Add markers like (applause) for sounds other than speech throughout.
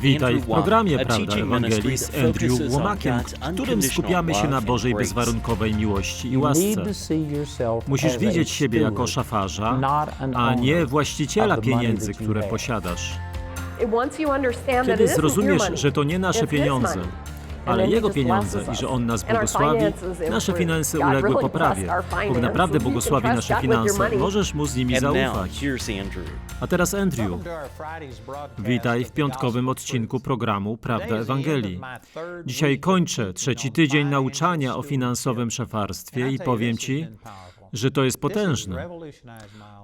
Witaj Andrew w Wommack, programie a Prawda teaching Ewangelii z Andrew Łomakiem, w którym unconditional skupiamy się love na Bożej bezwarunkowej miłości i You łasce. need to see yourself Musisz as a widzieć siebie jako szafarza, not an a nie owner właściciela of the money pieniędzy, które posiadasz. Once you understand that Kiedy zrozumiesz, money, że to nie nasze pieniądze, ale Jego pieniądze i że On nas błogosławi, nasze finanse uległy poprawie. Bóg naprawdę błogosławi nasze finanse. Możesz Mu z nimi zaufać. A teraz Andrew, witaj w piątkowym odcinku programu Prawda Ewangelii. Dzisiaj kończę trzeci tydzień nauczania o finansowym szefarstwie I powiem Ci. Że to jest potężne.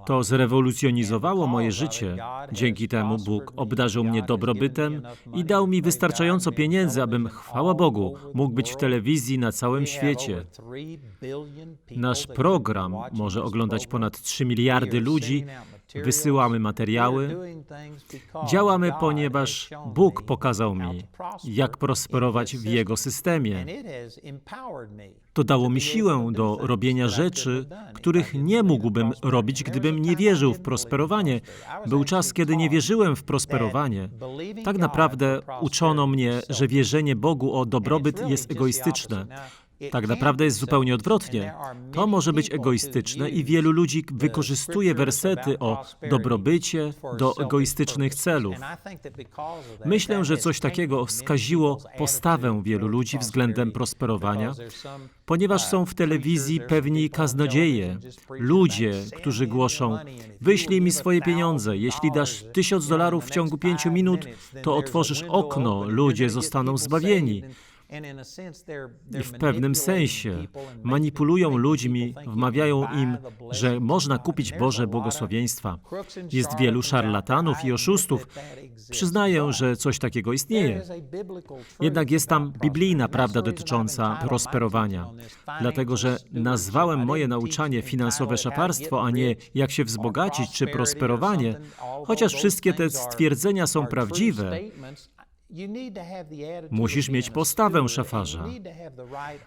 To zrewolucjonizowało moje życie. Dzięki temu Bóg obdarzył mnie dobrobytem i dał mi wystarczająco pieniędzy, abym, chwała Bogu, mógł być w telewizji na całym świecie. Nasz program może oglądać ponad 3 miliardy ludzi. Wysyłamy materiały. Działamy, ponieważ Bóg pokazał mi, jak prosperować w Jego systemie. To dało mi siłę do robienia rzeczy, których nie mógłbym robić, gdybym nie wierzył w prosperowanie. Był czas, kiedy nie wierzyłem w prosperowanie. Tak naprawdę uczono mnie, że wierzenie Bogu o dobrobyt jest egoistyczne. Tak naprawdę jest zupełnie odwrotnie. To może być egoistyczne i wielu ludzi wykorzystuje wersety o dobrobycie do egoistycznych celów. Myślę, że coś takiego skaziło postawę wielu ludzi względem prosperowania, ponieważ są w telewizji pewni kaznodzieje, ludzie, którzy głoszą: Wyślij mi swoje pieniądze, jeśli dasz tysiąc dolarów w ciągu pięciu minut, to otworzysz okno, ludzie zostaną zbawieni. I w pewnym sensie manipulują ludźmi, wmawiają im, że można kupić Boże błogosławieństwa. Jest wielu szarlatanów i oszustów. Przyznaję, że coś takiego istnieje. Jednak jest tam biblijna prawda dotycząca prosperowania. Dlatego, że nazwałem moje nauczanie finansowe szafarstwo, a nie jak się wzbogacić czy prosperowanie, chociaż wszystkie te stwierdzenia są prawdziwe, Musisz mieć postawę szafarza.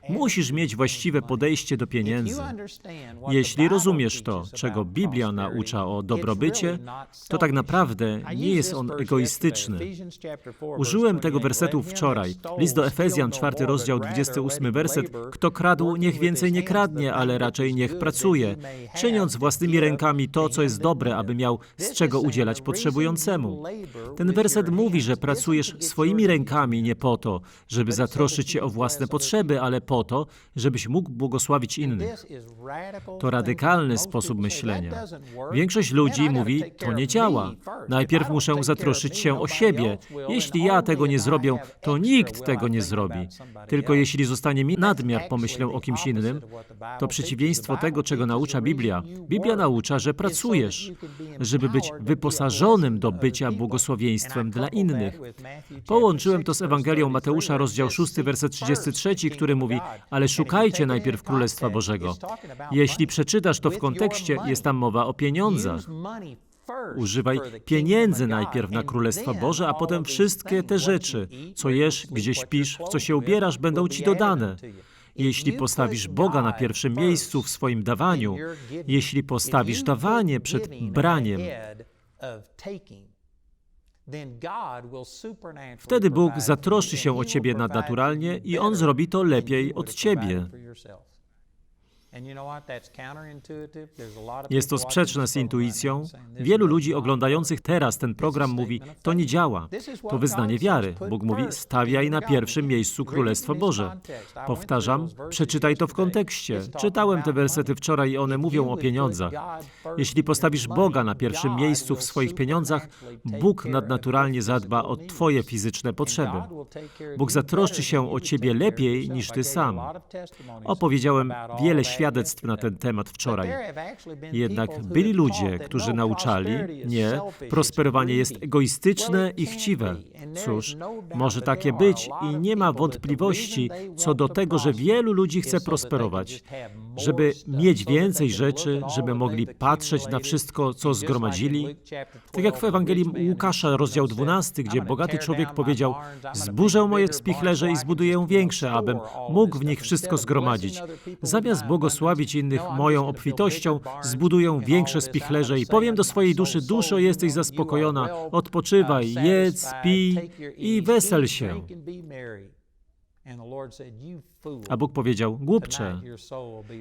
Musisz mieć właściwe podejście do pieniędzy. Jeśli rozumiesz to, czego Biblia naucza o dobrobycie, to tak naprawdę nie jest on egoistyczny. Użyłem tego wersetu wczoraj. List do Efezjan, czwarty rozdział, 28 werset. Kto kradł, niech więcej nie kradnie, ale raczej niech pracuje, czyniąc własnymi rękami to, co jest dobre, aby miał z czego udzielać potrzebującemu. Ten werset mówi, że pracujesz swoimi rękami nie po to, żeby zatroszczyć się o własne potrzeby, ale po to, żebyś mógł błogosławić innych. To radykalny sposób myślenia. Większość ludzi mówi, to nie działa. Najpierw muszę zatroszczyć się o siebie. Jeśli ja tego nie zrobię, to nikt tego nie zrobi. Tylko jeśli zostanie mi nadmiar, pomyślę o kimś innym, to przeciwieństwo tego, czego naucza Biblia. Biblia naucza, że pracujesz, żeby być wyposażonym do bycia błogosławieństwem dla innych. Połączyłem to z Ewangelią Mateusza, rozdział 6, werset 33, który mówi, ale szukajcie najpierw Królestwa Bożego. Jeśli przeczytasz to w kontekście, jest tam mowa o pieniądzach. Używaj pieniędzy najpierw na Królestwo Boże, a potem wszystkie te rzeczy, co jesz, gdzie śpisz, w co się ubierasz, będą ci dodane. Jeśli postawisz Boga na pierwszym miejscu w swoim dawaniu, jeśli postawisz dawanie przed braniem, Wtedy Bóg zatroszczy się o ciebie nadnaturalnie i On zrobi to lepiej od ciebie. Jest to sprzeczne z intuicją. Wielu ludzi oglądających teraz ten program mówi, to nie działa. To wyznanie wiary. Bóg mówi, stawiaj na pierwszym miejscu Królestwo Boże. Powtarzam, przeczytaj to w kontekście. Czytałem te wersety wczoraj i one mówią o pieniądzach. Jeśli postawisz Boga na pierwszym miejscu w swoich pieniądzach, Bóg nadnaturalnie zadba o Twoje fizyczne potrzeby. Bóg zatroszczy się o Ciebie lepiej niż Ty sam. Opowiedziałem wiele świadectw na ten temat wczoraj. Jednak byli ludzie, którzy nauczali, nie, prosperowanie jest egoistyczne i chciwe. Cóż, może takie być i nie ma wątpliwości co do tego, że wielu ludzi chce prosperować, żeby mieć więcej rzeczy, żeby mogli patrzeć na wszystko, co zgromadzili. Tak jak w Ewangelii Łukasza, rozdział 12, gdzie bogaty człowiek powiedział: Zburzę moje spichlerze i zbuduję większe, abym mógł w nich wszystko zgromadzić. Zamiast Bogu błogosławić innych moją obfitością, zbuduję większe spichlerze i powiem do swojej duszy, duszo, jesteś zaspokojona, odpoczywaj, jedz, pij i wesel się. A Bóg powiedział, głupcze,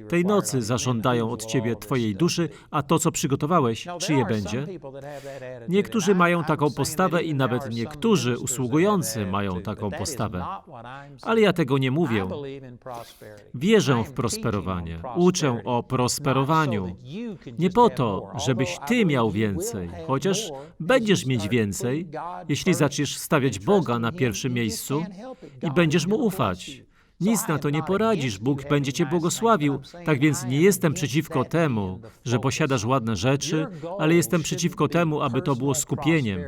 tej nocy zażądają od ciebie twojej duszy, a to, co przygotowałeś, czyje będzie? Niektórzy mają taką postawę i nawet niektórzy usługujący mają taką postawę. Ale ja tego nie mówię. Wierzę w prosperowanie, uczę o prosperowaniu. Nie po to, żebyś ty miał więcej, chociaż będziesz mieć więcej, jeśli zaczniesz stawiać Boga na pierwszym miejscu i będziesz mu ufać. Nic na to nie poradzisz, Bóg będzie cię błogosławił. Tak więc nie jestem przeciwko temu, że posiadasz ładne rzeczy, ale jestem przeciwko temu, aby to było skupieniem.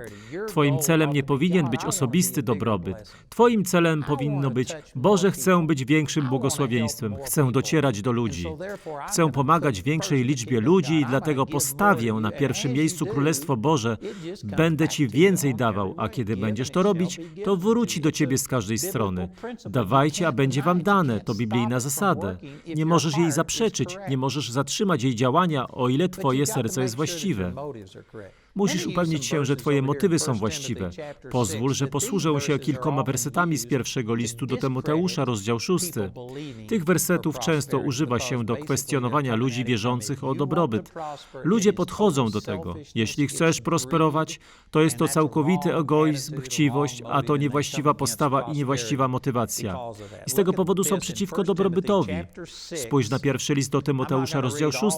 Twoim celem nie powinien być osobisty dobrobyt. Twoim celem powinno być, Boże, chcę być większym błogosławieństwem, chcę docierać do ludzi. Chcę pomagać większej liczbie ludzi i dlatego postawię na pierwszym miejscu Królestwo Boże. Będę Ci więcej dawał, a kiedy będziesz to robić, to wróci do Ciebie z każdej strony. Dawajcie, a będzie Wam dane. To biblijna zasada. Nie możesz jej zaprzeczyć, nie możesz zatrzymać jej działania, o ile Twoje serce jest właściwe. Musisz upewnić się, że Twoje motywy są właściwe. Pozwól, że posłużę się kilkoma wersetami z pierwszego listu do Tymoteusza, rozdział 6. Tych wersetów często używa się do kwestionowania ludzi wierzących o dobrobyt. Ludzie podchodzą do tego. Jeśli chcesz prosperować, to jest to całkowity egoizm, chciwość, a to niewłaściwa postawa i niewłaściwa motywacja. I z tego powodu są przeciwko dobrobytowi. Spójrz na pierwszy list do Tymoteusza, rozdział 6.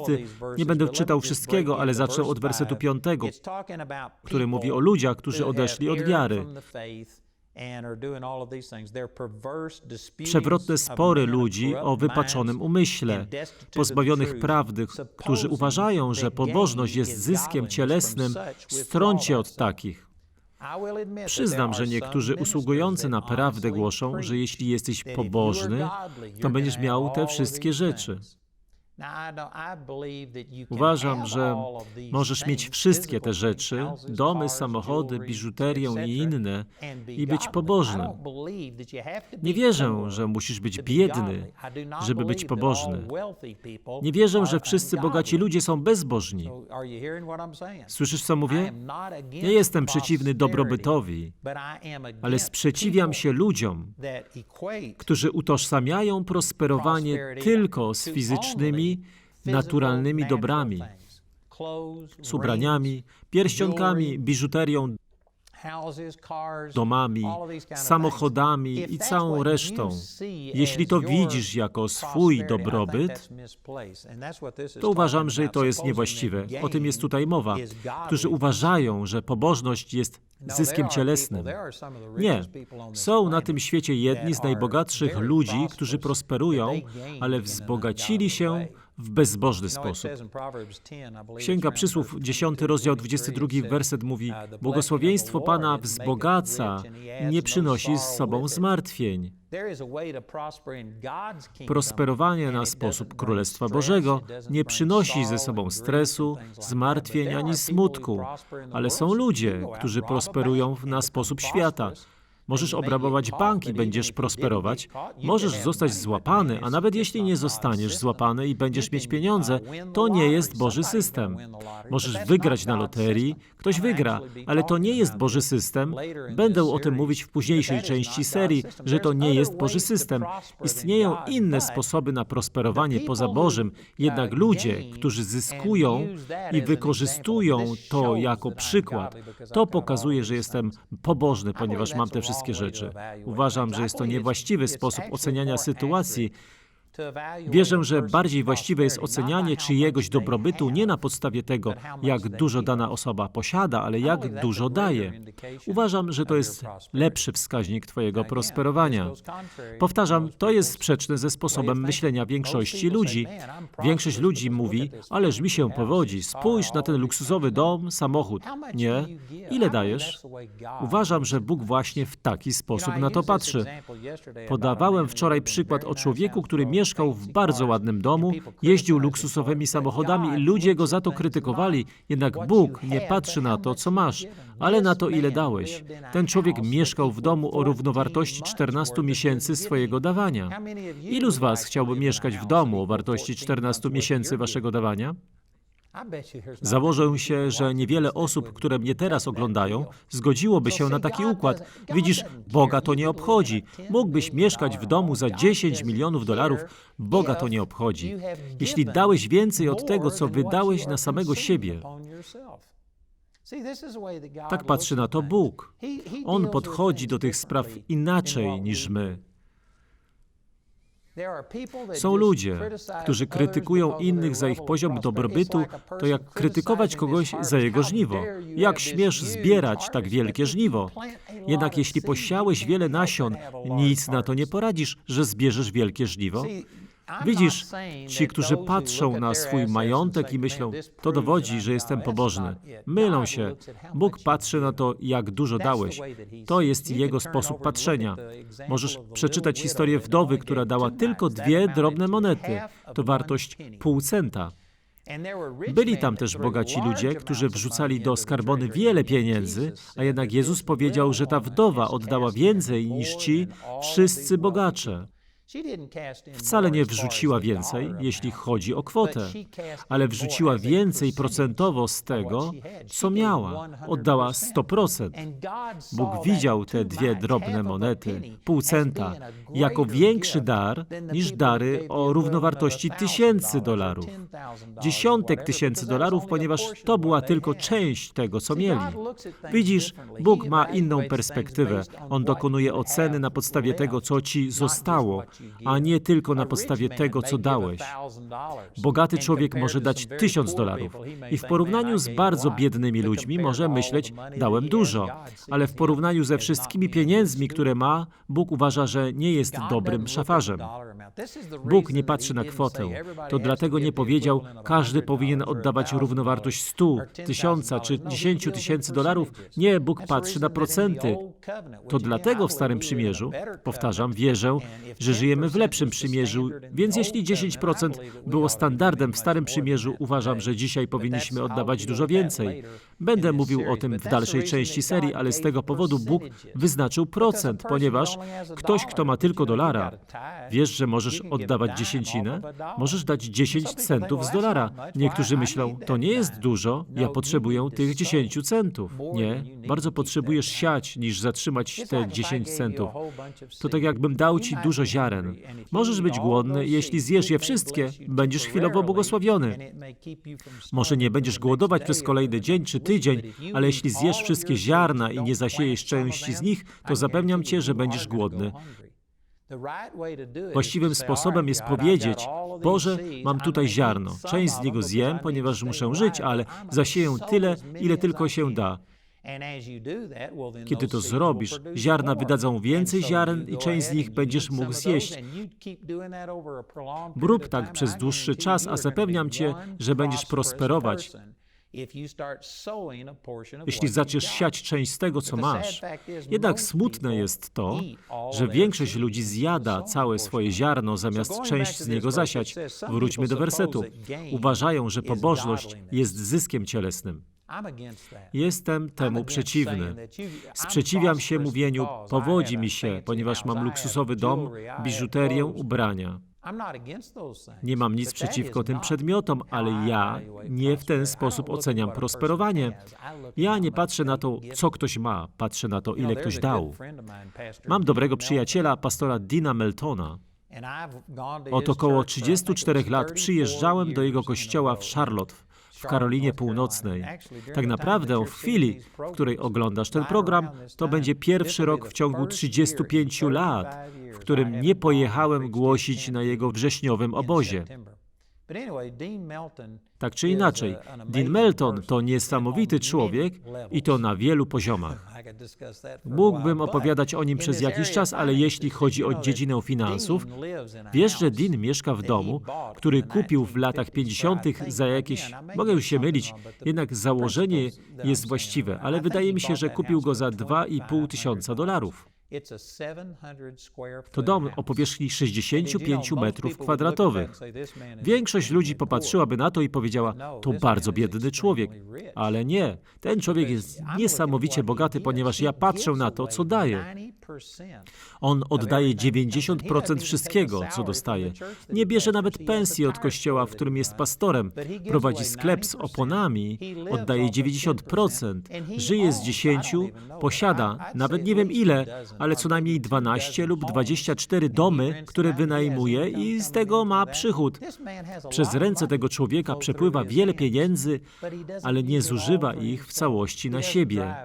Nie będę czytał wszystkiego, ale zacznę od wersetu 5 który mówi o ludziach, którzy odeszli od wiary. Przewrotne spory ludzi o wypaczonym umyśle, pozbawionych prawdy, którzy uważają, że pobożność jest zyskiem cielesnym, strącie od takich. Przyznam, że niektórzy usługujący naprawdę głoszą, że jeśli jesteś pobożny, to będziesz miał te wszystkie rzeczy. Uważam, że możesz mieć wszystkie te rzeczy, domy, samochody, biżuterię i inne, i być pobożnym. Nie wierzę, że musisz być biedny, żeby być pobożny. Nie wierzę, że wszyscy bogaci ludzie są bezbożni. Słyszysz, co mówię? Nie jestem przeciwny dobrobytowi, ale sprzeciwiam się ludziom, którzy utożsamiają prosperowanie tylko z fizycznymi, naturalnymi dobrami, z ubraniami, pierścionkami, biżuterią, domami, samochodami i całą resztą. Jeśli to widzisz jako swój dobrobyt, to uważam, że to jest niewłaściwe. O tym jest tutaj mowa. Którzy uważają, że pobożność jest zyskiem cielesnym. Nie. Są na tym świecie jedni z najbogatszych ludzi, którzy prosperują, ale wzbogacili się w bezbożny sposób. Księga Przysłów, 10 rozdział 22 werset mówi Błogosławieństwo Pana wzbogaca, nie przynosi z sobą zmartwień. Prosperowanie na sposób Królestwa Bożego nie przynosi ze sobą stresu, zmartwień ani smutku, ale są ludzie, którzy prosperują na sposób świata. Możesz obrabować bank i będziesz prosperować. Możesz zostać złapany, a nawet jeśli nie zostaniesz złapany i będziesz mieć pieniądze, to nie jest Boży system. Możesz wygrać na loterii, ktoś wygra, ale to nie jest Boży system. Będę o tym mówić w późniejszej części serii, że to nie jest Boży system. Istnieją inne sposoby na prosperowanie poza Bożym, jednak ludzie, którzy zyskują i wykorzystują to jako przykład, to pokazuje, że jestem pobożny, ponieważ mam te wszystkie rzeczy. Uważam, że jest to niewłaściwy sposób oceniania sytuacji. Wierzę, że bardziej właściwe jest ocenianie czyjegoś dobrobytu nie na podstawie tego, jak dużo dana osoba posiada, ale jak dużo daje. Uważam, że to jest lepszy wskaźnik Twojego prosperowania. Powtarzam, to jest sprzeczne ze sposobem myślenia większości ludzi. Większość ludzi mówi, ależ mi się powodzi, spójrz na ten luksusowy dom, samochód. Nie. Ile dajesz? Uważam, że Bóg właśnie w taki sposób na to patrzy. Podawałem wczoraj przykład o człowieku, który mierzył mieszkał w bardzo ładnym domu, jeździł luksusowymi samochodami i ludzie go za to krytykowali, jednak Bóg nie patrzy na to, co masz, ale na to, ile dałeś. Ten człowiek mieszkał w domu o równowartości 14 miesięcy swojego dawania. Ilu z Was chciałby mieszkać w domu o wartości 14 miesięcy Waszego dawania? Założę się, że niewiele osób, które mnie teraz oglądają, zgodziłoby się na taki układ. Widzisz, Boga to nie obchodzi. Mógłbyś mieszkać w domu za 10 milionów dolarów. Boga to nie obchodzi. Jeśli dałeś więcej od tego, co wydałeś na samego siebie, tak patrzy na to Bóg. On podchodzi do tych spraw inaczej niż my. Są ludzie, którzy krytykują innych za ich poziom dobrobytu, to jak krytykować kogoś za jego żniwo. Jak śmiesz zbierać tak wielkie żniwo? Jednak jeśli posiałeś wiele nasion, nic na to nie poradzisz, że zbierzesz wielkie żniwo. Widzisz, ci, którzy patrzą na swój majątek i myślą, to dowodzi, że jestem pobożny. Mylą się. Bóg patrzy na to, jak dużo dałeś. To jest Jego sposób patrzenia. Możesz przeczytać historię wdowy, która dała tylko dwie drobne monety. To wartość pół centa. Byli tam też bogaci ludzie, którzy wrzucali do skarbony wiele pieniędzy, a jednak Jezus powiedział, że ta wdowa oddała więcej niż ci wszyscy bogacze. Wcale nie wrzuciła więcej, jeśli chodzi o kwotę, ale wrzuciła więcej procentowo z tego, co miała. Oddała 100%. Bóg widział te dwie drobne monety, pół centa, jako większy dar niż dary o równowartości tysięcy dolarów. Dziesiątek tysięcy dolarów, ponieważ to była tylko część tego, co mieli. Widzisz, Bóg ma inną perspektywę. On dokonuje oceny na podstawie tego, co ci zostało, a nie tylko na podstawie tego, co dałeś. Bogaty człowiek może dać tysiąc dolarów i w porównaniu z bardzo biednymi ludźmi może myśleć, dałem dużo, ale w porównaniu ze wszystkimi pieniędzmi, które ma, Bóg uważa, że nie jest dobrym szafarzem. Bóg nie patrzy na kwotę. To dlatego nie powiedział, każdy powinien oddawać równowartość 100, tysiąca czy 10 tysięcy dolarów. Nie, Bóg patrzy na procenty. To dlatego w Starym Przymierzu, powtarzam, wierzę, że w lepszym przymierzu, więc jeśli 10% było standardem w Starym Przymierzu, uważam, że dzisiaj powinniśmy oddawać dużo więcej. Będę mówił o tym w dalszej części serii, ale z tego powodu Bóg wyznaczył procent, ponieważ ktoś, kto ma tylko dolara, wiesz, że możesz oddawać dziesięcinę? Możesz dać 10 centów z dolara. Niektórzy myślą, to nie jest dużo, ja potrzebuję tych 10 centów. Nie, bardzo potrzebujesz siać, niż zatrzymać te 10 centów. To tak jakbym dał ci dużo ziaren. Możesz być głodny, jeśli zjesz je wszystkie, będziesz chwilowo błogosławiony. Może nie będziesz głodować przez kolejny dzień czy tydzień, ale jeśli zjesz wszystkie ziarna i nie zasiejesz części z nich, to zapewniam cię, że będziesz głodny. Właściwym sposobem jest powiedzieć, Boże, mam tutaj ziarno, część z niego zjem, ponieważ muszę żyć, ale zasieję tyle, ile tylko się da. Kiedy to zrobisz, ziarna wydadzą więcej ziaren i część z nich będziesz mógł zjeść. Rób tak przez dłuższy czas, a zapewniam cię, że będziesz prosperować. Jeśli zaczniesz siać część z tego, co masz. Jednak smutne jest to, że większość ludzi zjada całe swoje ziarno, zamiast część z niego zasiać. Wróćmy do wersetu. Uważają, że pobożność jest zyskiem cielesnym. Jestem temu przeciwny. Sprzeciwiam się mówieniu, powodzi mi się, ponieważ mam luksusowy dom, biżuterię, ubrania. Nie mam nic przeciwko tym przedmiotom, ale ja nie w ten sposób oceniam prosperowanie. Ja nie patrzę na to, co ktoś ma, patrzę na to, ile ktoś dał. Mam dobrego przyjaciela, pastora Dina Meltona. Od około 34 lat przyjeżdżałem do jego kościoła w Charlotte, w Karolinie Północnej. Tak naprawdę w chwili, w której oglądasz ten program, to będzie pierwszy rok w ciągu 35 lat, w którym nie pojechałem głosić na jego wrześniowym obozie. Tak czy inaczej, Dean Melton to niesamowity człowiek i to na wielu poziomach. (laughs) Mógłbym opowiadać o nim przez jakiś czas, ale jeśli chodzi o dziedzinę finansów, wiesz, że Dean mieszka w domu, który kupił w latach 50. za jakieś, mogę się mylić, jednak założenie jest właściwe, ale wydaje mi się, że kupił go za 2,5 tysiąca dolarów. It's a 700 square To dom o powierzchni And did you 65 know, most metrów kwadratowych. say, "This man is Większość ludzi extremely poor." popatrzyłaby na to i powiedziała, to bardzo biedny człowiek. Ale nie, ten człowiek jest niesamowicie bogaty, ponieważ ja patrzę na to, co daje. On oddaje 90% wszystkiego, co dostaje. Nie bierze nawet pensji od kościoła, w którym jest pastorem. Prowadzi sklep z oponami, oddaje 90%. Żyje z 10, posiada, nawet nie wiem ile, ale co najmniej 12 lub 24 domy, które wynajmuje i z tego ma przychód. Przez ręce tego człowieka przepływa wiele pieniędzy, ale nie zużywa ich w całości na siebie.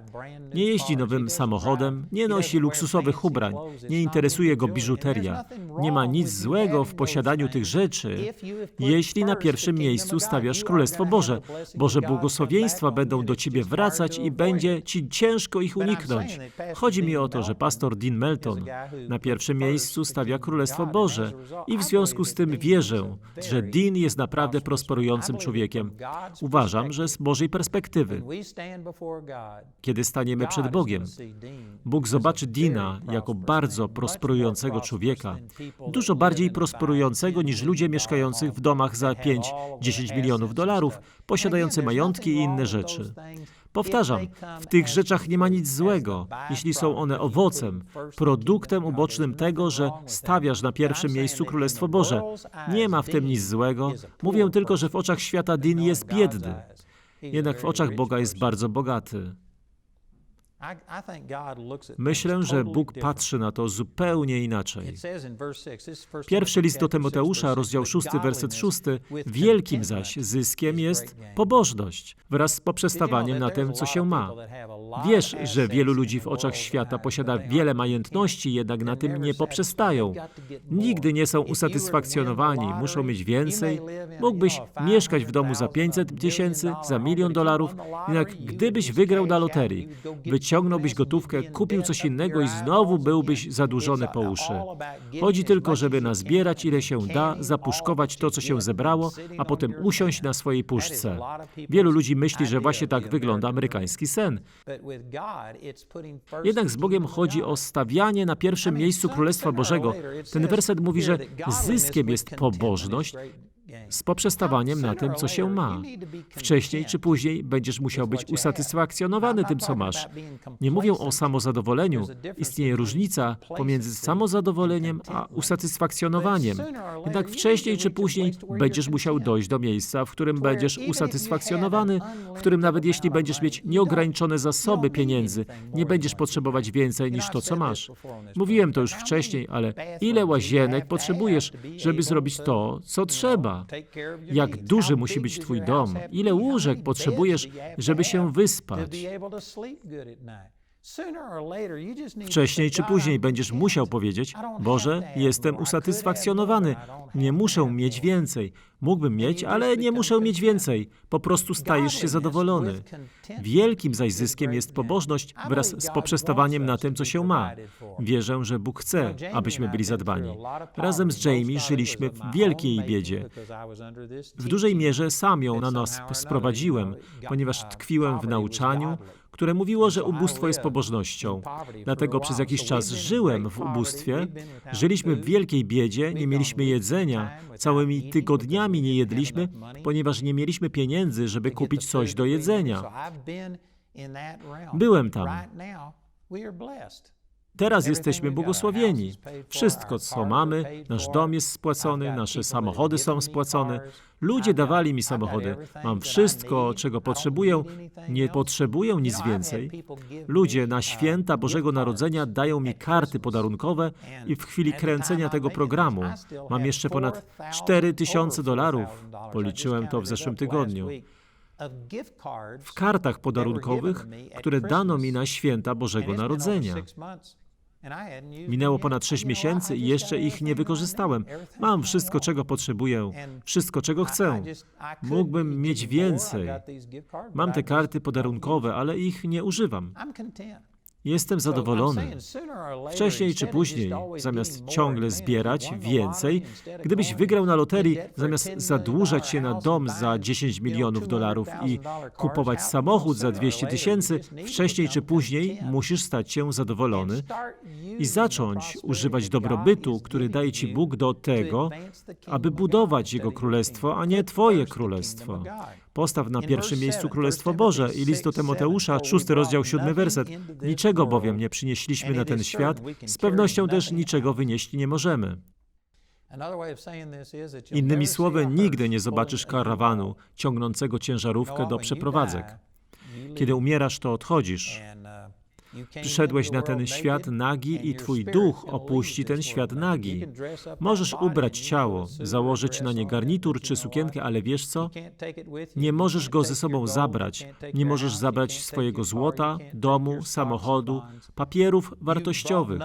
Nie jeździ nowym samochodem, nie nosi luksusowych ubrań, nie interesuje go biżuteria. Nie ma nic złego w posiadaniu tych rzeczy, jeśli na pierwszym miejscu stawiasz Królestwo Boże. Boże błogosławieństwa będą do ciebie wracać i będzie ci ciężko ich uniknąć. Chodzi mi o to, że pastor Dean Melton na pierwszym miejscu stawia Królestwo Boże i w związku z tym wierzę, że Dean jest naprawdę prosperującym człowiekiem. Uważam, że z Bożej perspektywy, kiedy staniemy przed Bogiem, Bóg zobaczy Dina jako bardzo prosperującego człowieka, dużo bardziej prosperującego niż ludzie mieszkających w domach za 5-10 milionów dolarów, posiadający majątki i inne rzeczy. Powtarzam, w tych rzeczach nie ma nic złego, jeśli są one owocem, produktem ubocznym tego, że stawiasz na pierwszym miejscu Królestwo Boże. Nie ma w tym nic złego. Mówię tylko, że w oczach świata Din jest biedny, jednak w oczach Boga jest bardzo bogaty. Myślę, że Bóg patrzy na to zupełnie inaczej. Pierwszy list do Tymoteusza, rozdział 6, werset 6. Wielkim zaś zyskiem jest pobożność wraz z poprzestawaniem na tym, co się ma. Wiesz, że wielu ludzi w oczach świata posiada wiele majątności, jednak na tym nie poprzestają. Nigdy nie są usatysfakcjonowani, muszą mieć więcej. Mógłbyś mieszkać w domu za 500 tysięcy, za milion dolarów, jednak gdybyś wygrał na loterii, wyciągnąłbyś gotówkę, kupił coś innego i znowu byłbyś zadłużony po uszy. Chodzi tylko, żeby nazbierać ile się da, zapuszkować to, co się zebrało, a potem usiąść na swojej puszce. Wielu ludzi myśli, że właśnie tak wygląda amerykański sen. Jednak z Bogiem chodzi o stawianie na pierwszym miejscu Królestwa Bożego. Ten werset mówi, że zyskiem jest pobożność z poprzestawaniem na tym, co się ma. Wcześniej czy później będziesz musiał być usatysfakcjonowany tym, co masz. Nie mówię o samozadowoleniu. Istnieje różnica pomiędzy samozadowoleniem a usatysfakcjonowaniem. Jednak wcześniej czy później będziesz musiał dojść do miejsca, w którym będziesz usatysfakcjonowany, w którym nawet jeśli będziesz mieć nieograniczone zasoby pieniędzy, nie będziesz potrzebować więcej niż to, co masz. Mówiłem to już wcześniej, ale ile łazienek potrzebujesz, żeby zrobić to, co trzeba? Jak duży musi być Twój dom? Ile łóżek potrzebujesz, żeby się wyspać? Wcześniej czy później będziesz musiał powiedzieć: Boże, jestem usatysfakcjonowany, nie muszę mieć więcej. Mógłbym mieć, ale nie muszę mieć więcej. Po prostu stajesz się zadowolony. Wielkim zaś zyskiem jest pobożność wraz z poprzestawaniem na tym, co się ma. Wierzę, że Bóg chce, abyśmy byli zadbani. Razem z Jamie żyliśmy w wielkiej biedzie. W dużej mierze sam ją na nas sprowadziłem, ponieważ tkwiłem w nauczaniu, które mówiło, że ubóstwo jest pobożnością. Dlatego przez jakiś czas żyłem w ubóstwie, żyliśmy w wielkiej biedzie, nie mieliśmy jedzenia, całymi tygodniami nie jedliśmy, ponieważ nie mieliśmy pieniędzy, żeby kupić coś do jedzenia. Byłem tam. Teraz jesteśmy błogosławieni. Wszystko, co mamy, nasz dom jest spłacony, nasze samochody są spłacone. Ludzie dawali mi samochody. Mam wszystko, czego potrzebuję. Nie potrzebuję nic więcej. Ludzie na święta Bożego Narodzenia dają mi karty podarunkowe i w chwili kręcenia tego programu mam jeszcze ponad 4 tysiące dolarów. Policzyłem to w zeszłym tygodniu w kartach podarunkowych, które dano mi na święta Bożego Narodzenia. Minęło ponad sześć miesięcy i jeszcze ich nie wykorzystałem. Mam wszystko, czego potrzebuję, wszystko, czego chcę. Mógłbym mieć więcej. Mam te karty podarunkowe, ale ich nie używam. Jestem zadowolony. Wcześniej czy później, zamiast ciągle zbierać więcej, gdybyś wygrał na loterii, zamiast zadłużać się na dom za 10 milionów dolarów i kupować samochód za 200 tysięcy, wcześniej czy później musisz stać się zadowolony i zacząć używać dobrobytu, który daje ci Bóg do tego, aby budować Jego królestwo, a nie Twoje królestwo. Postaw na pierwszym miejscu Królestwo Boże i list do Tymoteusza, szósty rozdział, siódmy werset. Niczego bowiem nie przynieśliśmy na ten świat, z pewnością też niczego wynieść nie możemy. Innymi słowy, nigdy nie zobaczysz karawanu ciągnącego ciężarówkę do przeprowadzek. Kiedy umierasz, to odchodzisz. Przyszedłeś na ten świat nagi i twój duch opuści ten świat nagi. Możesz ubrać ciało, założyć na nie garnitur czy sukienkę, ale wiesz co? Nie możesz go ze sobą zabrać. Nie możesz zabrać swojego złota, domu, samochodu, papierów wartościowych.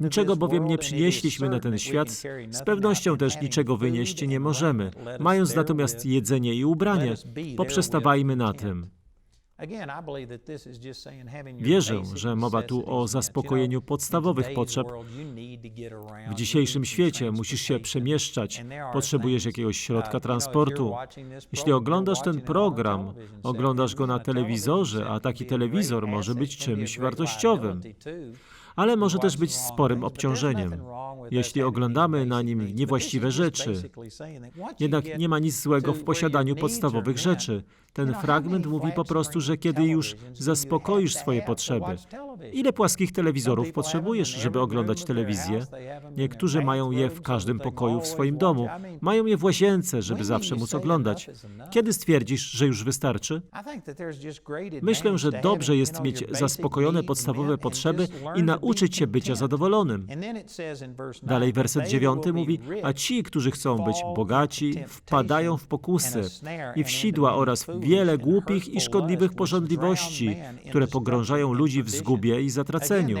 Niczego bowiem nie przynieśliśmy na ten świat, z pewnością też niczego wynieść nie możemy. Mając natomiast jedzenie i ubranie, poprzestawajmy na tym. Wierzę, że mowa tu o zaspokojeniu podstawowych potrzeb. W dzisiejszym świecie musisz się przemieszczać, potrzebujesz jakiegoś środka transportu. Jeśli oglądasz ten program, oglądasz go na telewizorze, a taki telewizor może być czymś wartościowym ale może też być sporym obciążeniem, jeśli oglądamy na nim niewłaściwe rzeczy. Jednak nie ma nic złego w posiadaniu podstawowych rzeczy. Ten fragment mówi po prostu, że kiedy już zaspokoisz swoje potrzeby, ile płaskich telewizorów potrzebujesz, żeby oglądać telewizję? Niektórzy mają je w każdym pokoju w swoim domu, mają je w łazience, żeby zawsze móc oglądać. Kiedy stwierdzisz, że już wystarczy? Myślę, że dobrze jest mieć zaspokojone podstawowe potrzeby i nauczyć się bycia zadowolonym. Dalej werset dziewiąty mówi, a ci, którzy chcą być bogaci, wpadają w pokusy i w sidła oraz w wiele głupich i szkodliwych porządliwości, które pogrążają ludzi w zgubie i zatraceniu.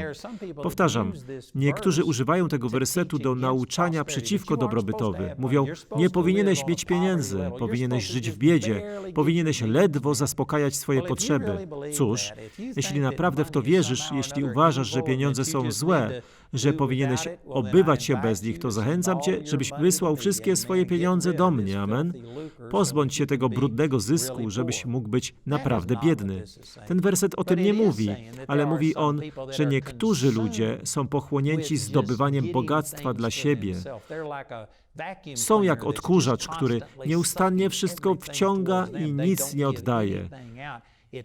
Powtarzam, niektórzy używają tego wersetu do nauczania przeciwko dobrobytowi. Mówią, nie powinieneś mieć pieniędzy, powinieneś żyć w biedzie, powinieneś ledwo zaspokajać swoje potrzeby. Cóż, jeśli naprawdę w to wierzysz, jeśli uważasz, że pieniądze są złe, że powinieneś obywać się bez nich, to zachęcam Cię, żebyś wysłał wszystkie swoje pieniądze do mnie. Amen. Pozbądź się tego brudnego zysku, żebyś mógł być naprawdę biedny. Ten werset o tym nie mówi, ale mówi on, że niektórzy ludzie są pochłonięci zdobywaniem bogactwa dla siebie. Są jak odkurzacz, który nieustannie wszystko wciąga i nic nie oddaje.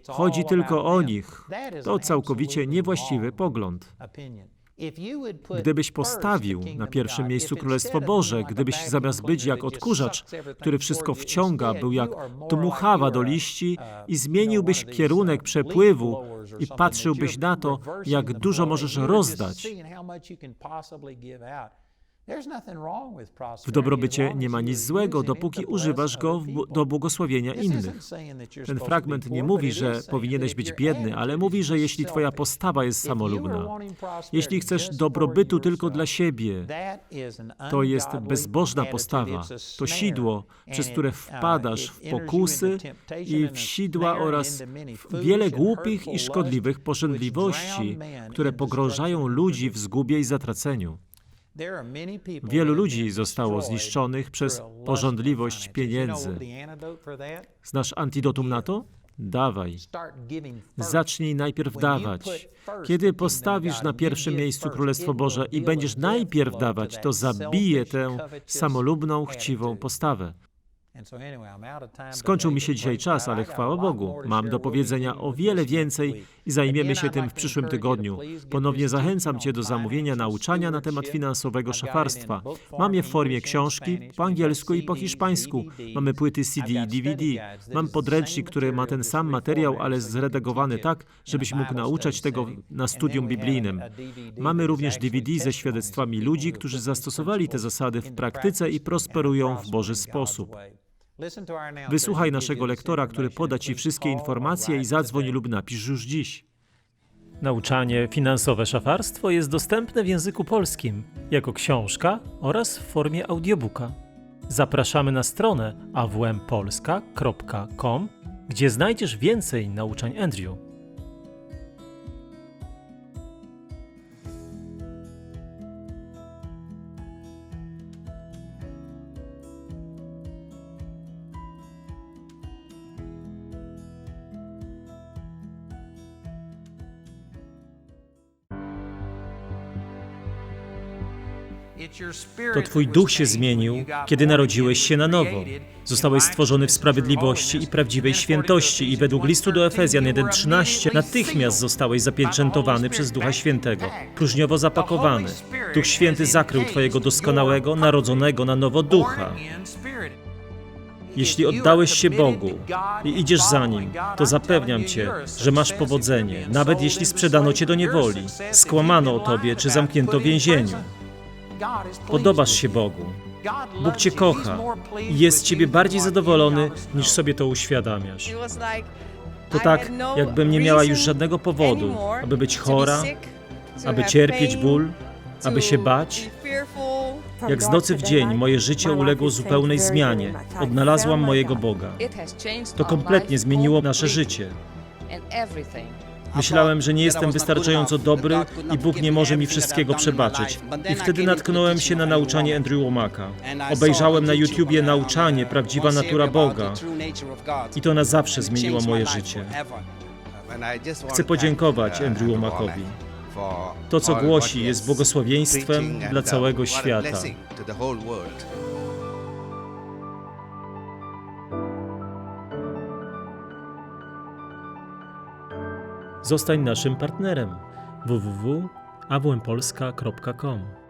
Chodzi tylko o nich. To całkowicie niewłaściwy pogląd. Gdybyś postawił na pierwszym miejscu Królestwo Boże, gdybyś zamiast być jak odkurzacz, który wszystko wciąga, był jak dmuchawa do liści i zmieniłbyś kierunek przepływu i patrzyłbyś na to, jak dużo możesz rozdać. W dobrobycie nie ma nic złego, dopóki używasz go do błogosławienia innych. Ten fragment nie mówi, że powinieneś być biedny, ale mówi, że jeśli twoja postawa jest samolubna, jeśli chcesz dobrobytu tylko dla siebie, to jest bezbożna postawa. To sidło, przez które wpadasz w pokusy i w sidła oraz w wiele głupich i szkodliwych pożądliwości, które pogrążają ludzi w zgubie i zatraceniu. Wielu ludzi zostało zniszczonych przez pożądliwość pieniędzy. Znasz antidotum na to? Dawaj. Zacznij najpierw dawać. Kiedy postawisz na pierwszym miejscu Królestwo Boże i będziesz najpierw dawać, to zabije tę samolubną, chciwą postawę. Skończył mi się dzisiaj czas, ale chwała Bogu, mam do powiedzenia o wiele więcej i zajmiemy się tym w przyszłym tygodniu. Ponownie zachęcam Cię do zamówienia nauczania na temat finansowego szafarstwa. Mam je w formie książki, po angielsku i po hiszpańsku. Mamy płyty CD i DVD. Mam podręcznik, który ma ten sam materiał, ale zredagowany tak, żebyś mógł nauczać tego na studium biblijnym. Mamy również DVD ze świadectwami ludzi, którzy zastosowali te zasady w praktyce i prosperują w Boży sposób. Wysłuchaj naszego lektora, który poda Ci wszystkie informacje i zadzwoń lub napisz już dziś. Nauczanie Finansowe Szafarstwo jest dostępne w języku polskim jako książka oraz w formie audiobooka. Zapraszamy na stronę awmpolska.com, gdzie znajdziesz więcej nauczań Andrew. To Twój duch się zmienił, kiedy narodziłeś się na nowo. Zostałeś stworzony w sprawiedliwości i prawdziwej świętości. i według listu do Efezjan 1.13 natychmiast zostałeś zapieczętowany przez Ducha Świętego, próżniowo zapakowany. Duch Święty zakrył Twojego doskonałego, narodzonego na nowo ducha. Jeśli oddałeś się Bogu i idziesz za Nim, to zapewniam Cię, że masz powodzenie, nawet jeśli sprzedano Cię do niewoli, skłamano o Tobie czy zamknięto w więzieniu. Podobasz się Bogu. Bóg Cię kocha i jest z Ciebie bardziej zadowolony, niż sobie to uświadamiasz. To tak, jakbym nie miała już żadnego powodu, aby być chora, aby cierpieć ból, aby się bać. Jak z nocy w dzień moje życie uległo zupełnej zmianie. Odnalazłam mojego Boga. To kompletnie zmieniło nasze życie. Myślałem, że nie jestem wystarczająco dobry i Bóg nie może mi wszystkiego przebaczyć. I wtedy natknąłem się na nauczanie Andrew Womaka. Obejrzałem na YouTubie nauczanie Prawdziwa Natura Boga i to na zawsze zmieniło moje życie. Chcę podziękować Andrew Womakowi. To, co głosi, jest błogosławieństwem dla całego świata. Zostań naszym partnerem. www.awmpolska.com